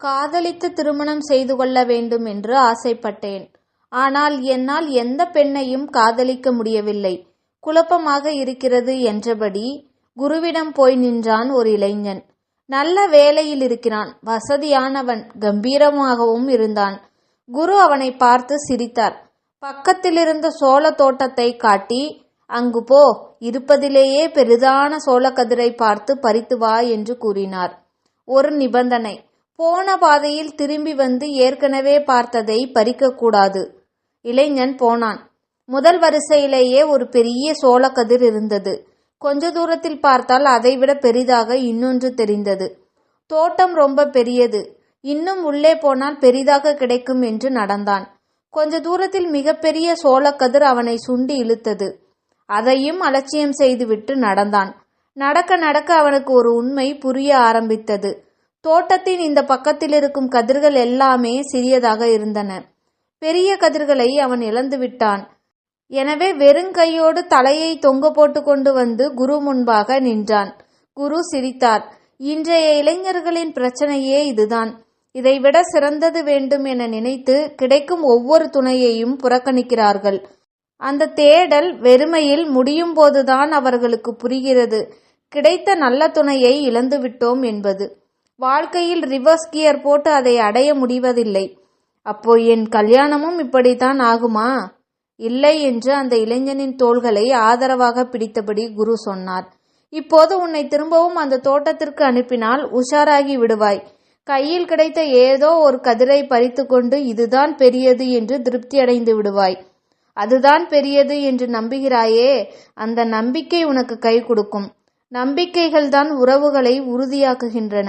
காதலித்து திருமணம் செய்து கொள்ள வேண்டும் என்று ஆசைப்பட்டேன். ஆனால் என்னால் எந்த பெண்ணையும் காதலிக்க முடியவில்லை. குழப்பமாக இருக்கிறது என்றபடி குருவிடம் போய் நின்றான் ஒரு இளைஞன். நல்ல வேலையில் இருக்கிறான். வசதியானவன். கம்பீரமாகவும் இருந்தான். குரு அவனை பார்த்து சிரித்தார். பக்கத்திலிருந்த சோழ தோட்டத்தை காட்டி அங்கு போ. இருப்பதிலேயே பெரிதான சோளக்கதிரை பார்த்து பறித்து வா என்று கூறினார். ஒரு நிபந்தனை. போன பாதையில் திரும்பி வந்து ஏற்கனவே பார்த்ததை பறிக்கக்கூடாது. இளைஞன் போனான். முதல் வரிசையிலேயே ஒரு பெரிய சோளக்கதிர் இருந்தது. கொஞ்ச தூரத்தில் பார்த்தால் அதைவிட பெரிதாக இன்னொன்று தெரிந்தது. தோட்டம் ரொம்ப பெரியது. இன்னும் உள்ளே போனால் பெரிதாக கிடைக்கும் என்று நடந்தான். கொஞ்ச தூரத்தில் மிகப்பெரிய சோளக்கதிர் அவனை சுண்டி இழுத்தது. அதையும் அலட்சியம் செய்துவிட்டு நடந்தான். நடக்க நடக்க அவனுக்கு ஒரு உண்மை புரிய ஆரம்பித்தது. தோட்டத்தின் இந்த பக்கத்தில் இருக்கும் கதிர்கள் எல்லாமே சிறியதாக இருந்தன. பெரிய கதிர்களை அவன் இழந்து விட்டான். எனவே வெறுங்கையோடு தலையை தொங்க போட்டு கொண்டு வந்து குரு முன்பாக நின்றான். குரு சிரித்தார். இன்றைய இளைஞர்களின் பிரச்சனையே இதுதான். இதைவிட சிறந்தது வேண்டும் என நினைத்து கிடைக்கும் ஒவ்வொரு துணையையும் புறக்கணிக்கிறார்கள். அந்த தேடல் வெறுமையில் முடியும் போதுதான் அவர்களுக்கு புரிகிறது. கிடைத்த நல்ல துணையை இழந்துவிட்டோம் என்பது. வாழ்க்கையில் ரிவர்ஸ் கியர் போட்டு அதை அடைய முடிவதில்லை. அப்போ என் கல்யாணமும் இப்படித்தான் ஆகுமா? இல்லை என்று அந்த இளைஞனின் தோள்களை ஆதரவாக பிடித்தபடி குரு சொன்னார். இப்போது உன்னை திரும்பவும் அந்த தோட்டத்திற்கு அனுப்பினால் உஷாராகி விடுவாய். கையில் கிடைத்த ஏதோ ஒரு கதிரை பறித்துக்கொண்டு இதுதான் பெரியது என்று திருப்தியடைந்து விடுவாய். அதுதான் பெரியது என்று நம்புகிறாயே அந்த நம்பிக்கை உனக்கு கை கொடுக்கும். நம்பிக்கைகள் தான் உறவுகளை உறுதியாக்குகின்றன.